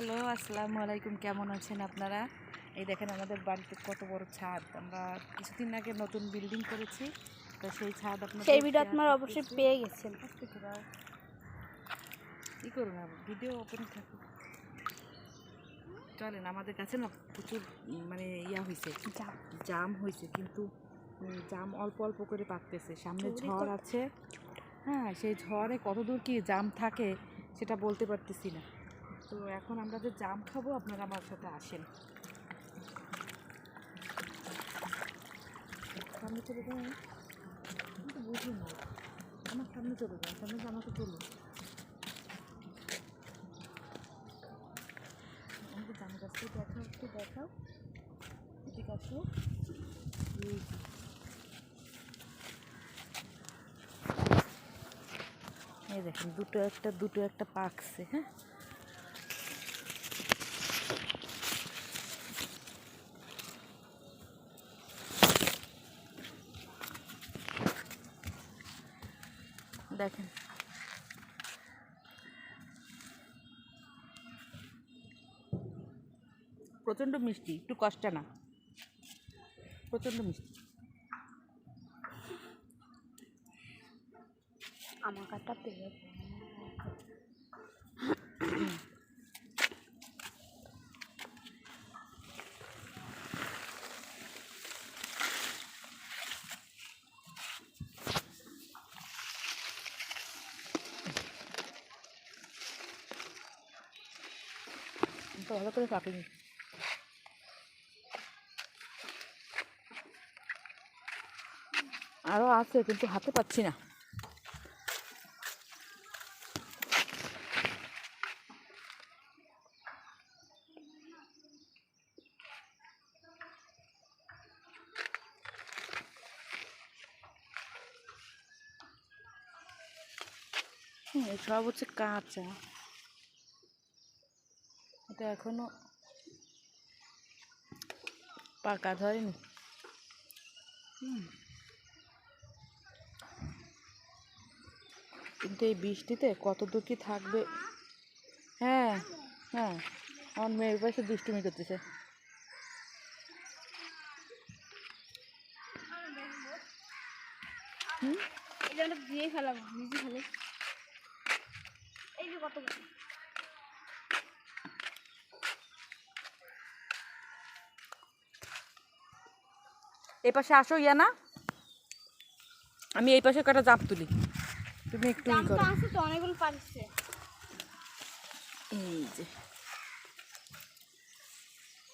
Hello আসসালামু আলাইকুম। কেমন আছেন আপনারা? এই দেখেন আমাদের বাড়িতে কত বড় ছাদ। আমরা কিছুদিন আগে নতুন বিল্ডিং করেছি তো সেই ছাদ আপনার সেই ভিডিও আপনারা অবশ্যই পেয়ে গেছেন। কি করুন ভিডিও ওপেন থাকুক। চলেন আমাদের কাছে না প্রচুর মানে ইয়া হয়েছে জাম। জাম হয়েছে কিন্তু জাম অল্প অল্প করে পাকতেছে। সামনে ঝড় আছে। হ্যাঁ সেই ঝড়ে কতদূর কি জাম থাকে সেটা বলতে পারতেছি না। তো এখন আমরা যে জাম খাব, আপনারা আমার সাথে আসেন। সামনে চলে যান। আমি তো বুঝি না। আমার সামনে চলে যান, সামনে আমাকে চলুন। আমাকে জাম গাছটা দেখাও, একটু দেখাও। ঠিক আছে। এই দেখেন, দুটো একটা দুটো একটা পাকছে হ্যাঁ? দেখেন। প্রচণ্ড মিষ্টি একটু কষ্ট না। প্রচণ্ড মিষ্টি। আমার কাটা পেয়ে তো ভালো করে পাকেনি আরও আছে কিন্তু হাতে পাচ্ছি না। সব হচ্ছে কাঁচা। এটা এখনও পাকা ধরেনি। কিন্তু এই বৃষ্টিতে কত দূর কি থাকবে? হ্যাঁ হ্যাঁ আমার মেয়ের পাশে দুষ্টুমি করতেছে। হুম? আমরা দিয়ে ফেলাম নিজে ফেলে। এই যে কত এই পাশে আসো ইয়া না। আমি এই পাশে কটা জাপ তুলি। তুমি একটু এই যে।